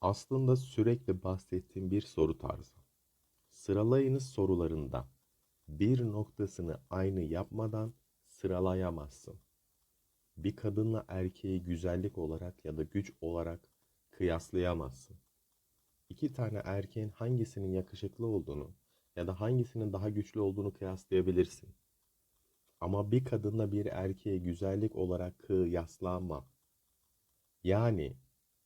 Aslında sürekli bahsettiğim bir soru tarzı. Sıralayınız sorularında bir noktasını aynı yapmadan sıralayamazsın. Bir kadınla erkeği güzellik olarak ya da güç olarak kıyaslayamazsın. İki tane erkeğin hangisinin yakışıklı olduğunu ya da hangisinin daha güçlü olduğunu kıyaslayabilirsin. Ama bir kadınla bir erkeği güzellik olarak kıyaslama. Yani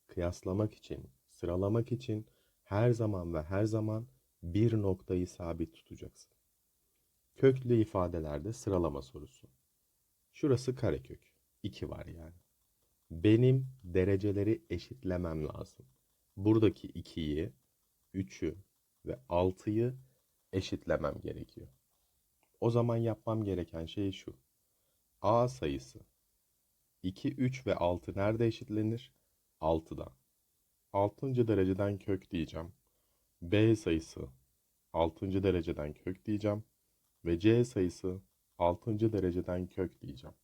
kıyaslamak için, sıralamak için her zaman ve her zaman bir noktayı sabit tutacaksın. Köklü ifadelerde sıralama sorusu. Şurası karekök. 2 var yani. Benim dereceleri eşitlemem lazım. Buradaki 2'yi, 3'ü ve 6'yı eşitlemem gerekiyor. O zaman yapmam gereken şey şu. A sayısı 2, 3 ve 6 nerede eşitlenir? 6'da. 6. dereceden kök diyeceğim. B sayısı 6. dereceden kök diyeceğim. Ve C sayısı 6. dereceden kök diyeceğim.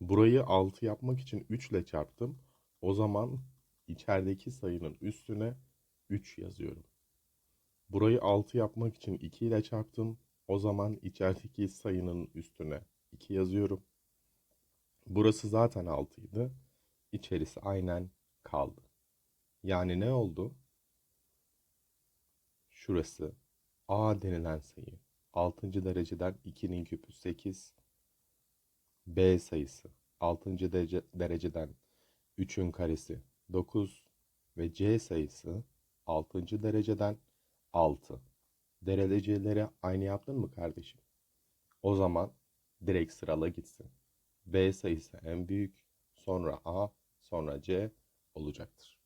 Burayı 6 yapmak için 3 ile çarptım. O zaman içerideki sayının üstüne 3 yazıyorum. Burayı 6 yapmak için 2 ile çarptım. O zaman içerideki sayının üstüne 2 yazıyorum. Burası zaten 6 idi. İçerisi aynen kaldı. Yani ne oldu? Şurası A denilen sayı 6. dereceden 2'nin küpü 8. B sayısı 6. derece, dereceden 3'ün karesi 9 ve C sayısı 6. dereceden 6. Dereceleri aynı yaptın mı kardeşim? O zaman direkt sırala gitsin. B sayısı en büyük, sonra A, sonra C olacaktır.